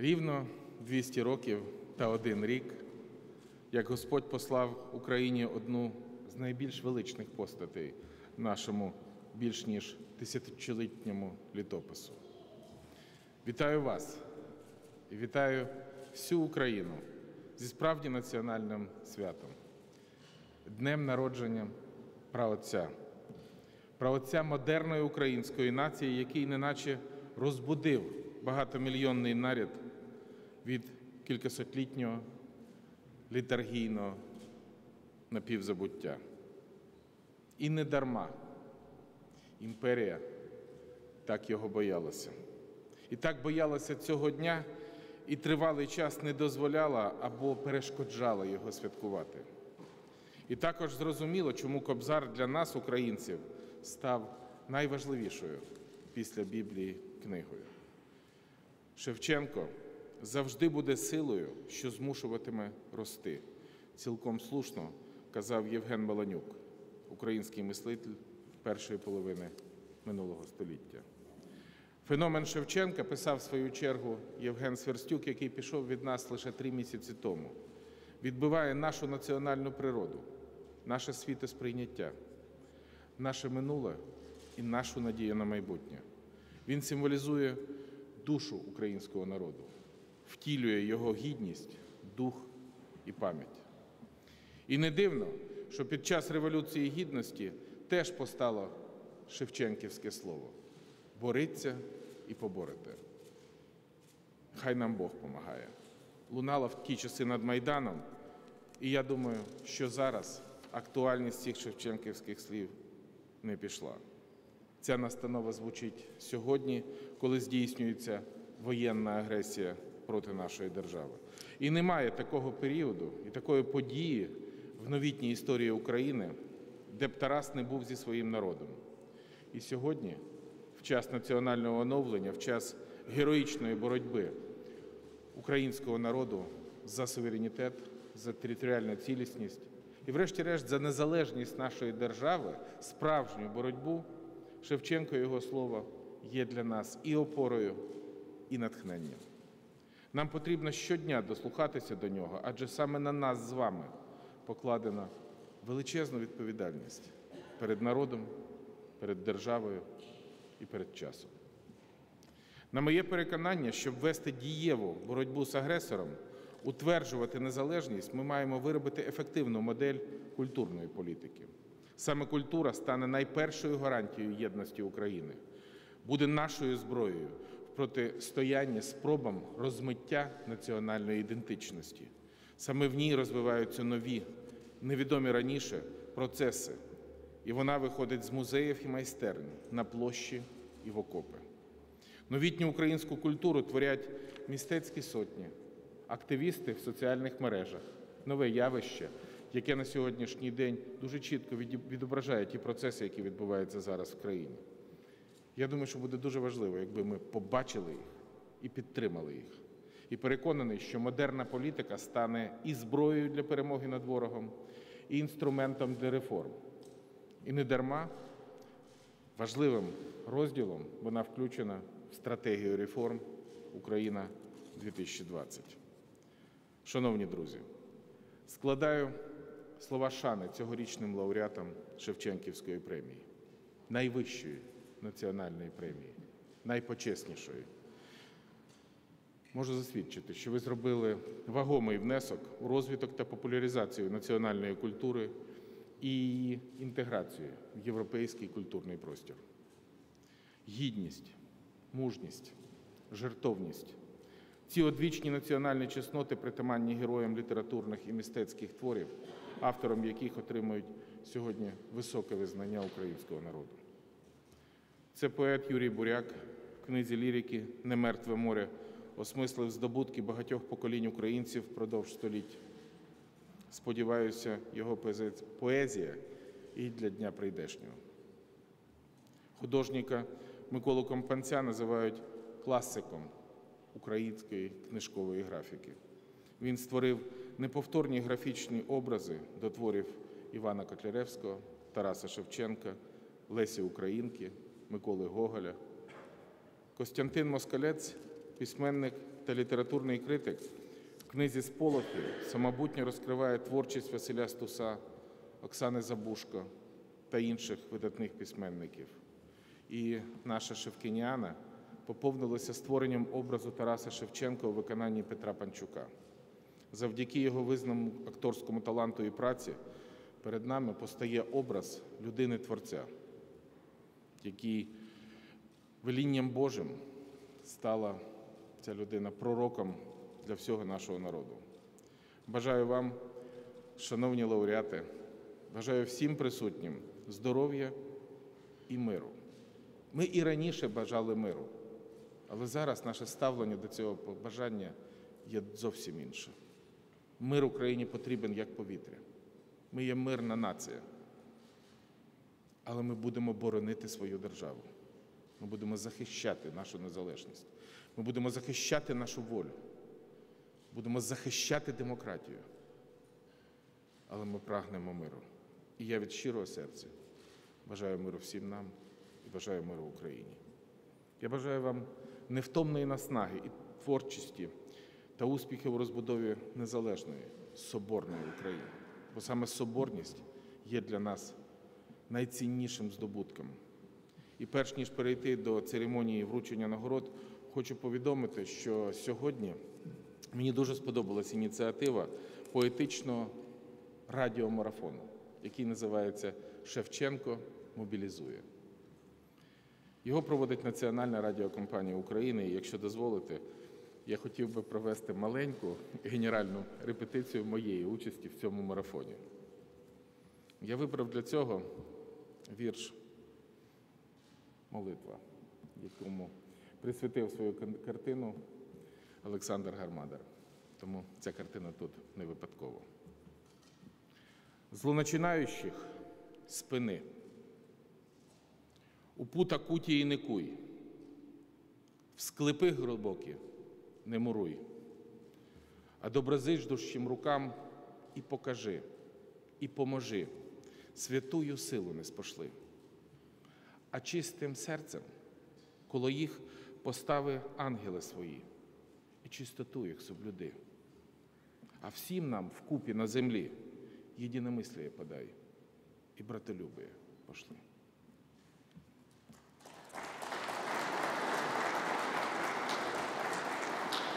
Рівно 200 років та один рік, як Господь послав Україні одну з найбільш величних постатей нашому більш ніж тисячолітньому літопису. Вітаю вас і вітаю всю Україну зі справді національним святом, днем народження праотця, праотця модерної української нації, який неначе розбудив багатомільйонний наряд від кількасотлітнього літаргійного напівзабуття. І не дарма імперія так його боялася. І так боялася цього дня, і тривалий час не дозволяла або перешкоджала його святкувати. І також зрозуміло, чому Кобзар для нас, українців, став найважливішою після Біблії книгою. Шевченко завжди буде силою, що змушуватиме рости. Цілком слушно казав Євген Маланюк, український мислитель першої половини минулого століття. Феномен Шевченка писав в свою чергу Євген Сверстюк, який пішов від нас лише три місяці тому. Відбиває нашу національну природу, наше світосприйняття, наше минуле і нашу надію на майбутнє. Він символізує душу українського народу, втілює його гідність, дух і пам'ять. І не дивно, що під час Революції Гідності теж постало Шевченківське слово бориться і поборете. Хай нам Бог помагає. Лунала в ті часи над Майданом, і я думаю, що зараз актуальність цих шевченківських слів не пішла. Ця настанова звучить сьогодні, коли здійснюється воєнна агресія проти нашої держави. І немає такого періоду і такої події в новітній історії України, де б Тарас не був зі своїм народом. І сьогодні, в час національного оновлення, в час героїчної боротьби українського народу за суверенітет, за територіальну цілісність і, врешті-решт, за незалежність нашої держави, справжню боротьбу, Шевченко його слово є для нас і опорою, і натхненням. Нам потрібно щодня дослухатися до нього, адже саме на нас з вами покладена величезна відповідальність перед народом, перед державою і перед часом. На моє переконання, щоб вести дієву боротьбу з агресором, утверджувати незалежність, ми маємо виробити ефективну модель культурної політики. Саме культура стане найпершою гарантією єдності України, буде нашою зброєю в протистоянні спробам розмиття національної ідентичності. Саме в ній розвиваються нові, невідомі раніше процеси, і вона виходить з музеїв і майстерень на площі і в окопи. Новітню українську культуру творять містецькі сотні, активісти в соціальних мережах, нове явище, яке на сьогоднішній день дуже чітко відображає ті процеси, які відбуваються зараз в країні. Я думаю, що буде дуже важливо, якби ми побачили їх і підтримали їх. І переконаний, що модерна політика стане і зброєю для перемоги над ворогом, і інструментом для реформ. І не дарма важливим розділом вона включена в стратегію реформ Україна 2020. Шановні друзі, складаю слова шани цьогорічним лауреатам Шевченківської премії, найвищої національної премії, найпочеснішої. Можу засвідчити, що ви зробили вагомий внесок у розвиток та популяризацію національної культури і її інтеграцію в європейський культурний простір. Гідність, мужність, жертовність ці одвічні національні чесноти притаманні героям літературних і мистецьких творів, автором яких отримують сьогодні високе визнання українського народу. Це поет Юрій Буряк в книзі лірики Немертве море осмислив здобутки багатьох поколінь українців впродовж століть. Сподіваюся, його поезія і для дня прийдешнього. Художника Миколу Компанця називають класиком української книжкової графіки. Він створив неповторні графічні образи до творів Івана Котляревського, Тараса Шевченка, Лесі Українки, Миколи Гоголя. Костянтин Москалець письменник та літературний критик в книзі Сполохи самобутньо розкриває творчість Василя Стуса, Оксани Забушко та інших видатних письменників. І наша Шевкініана поповнилася створенням образу Тараса Шевченка у виконанні Петра Панчука. Завдяки його визнаному акторському таланту і праці перед нами постає образ людини-творця, який велінням Божим стала ця людина пророком для всього нашого народу. Бажаю вам, шановні лауреати, бажаю всім присутнім здоров'я і миру. Ми і раніше бажали миру, але зараз наше ставлення до цього бажання є зовсім інше. Мир Україні потрібен як повітря. Ми є мирна нація. Але ми будемо боронити свою державу. Ми будемо захищати нашу незалежність. Ми будемо захищати нашу волю. Будемо захищати демократію. Але ми прагнемо миру. І я від щирого серця бажаю миру всім нам і бажаю миру Україні. Я бажаю вам невтомної наснаги і творчості та успіхів у розбудові незалежної соборної України. Бо саме соборність є для нас найціннішим здобутком. І перш ніж перейти до церемонії вручення нагород, хочу повідомити, що сьогодні мені дуже сподобалась ініціатива поетичного радіомарафону, який називається Шевченко мобілізує. Його проводить Національна радіокомпанія України. І якщо дозволите, я хотів би провести маленьку генеральну репетицію моєї участі в цьому марафоні. Я вибрав для цього вірш Молитва, якому присвятив свою картину Олександр Гармадар. Тому ця картина тут не випадково. Злоначинаючих спини. У пута куті і не куй, в склепи глибокі не муруй, а доброзичдущим рукам і покажи, і поможи, святую силу не спошли. А чистим серцем коло їх постави ангели свої, і чистоту їх соблюди. А всім нам вкупі на землі єдиномисліє подай, і братолюбие пошли.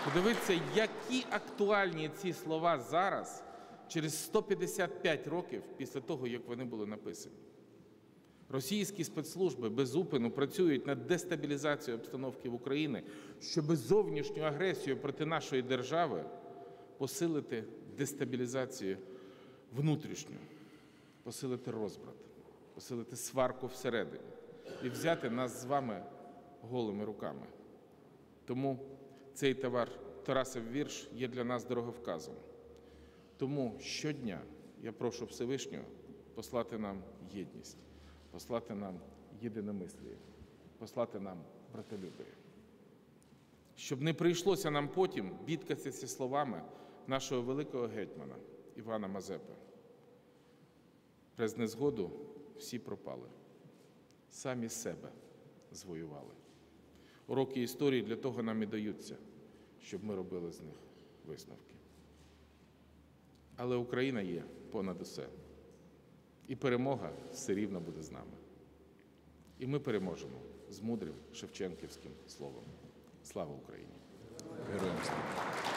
Подивіться, які актуальні ці слова зараз, через 155 років після того, як вони були написані. Російські спецслужби безупину працюють над дестабілізацією обстановки в Україні, щоб зовнішню агресію проти нашої держави посилити дестабілізацію внутрішню, посилити розбрат, посилити сварку всередині і взяти нас з вами голими руками. Тому цей товар Тарасов вірш є для нас дороговказом. Тому щодня я прошу Всевишнього послати нам єдність, послати нам єдиномисліє, послати нам братолюбие. Щоб не прийшлося нам потім бідкатися словами нашого великого гетьмана Івана Мазепи. Без незгоду всі пропали, самі себе звоювали. Уроки історії для того нам і даються, щоб ми робили з них висновки. Але Україна є понад усе. І перемога все рівно буде з нами. І ми переможемо з мудрим шевченківським словом. Слава Україні! Героям слава!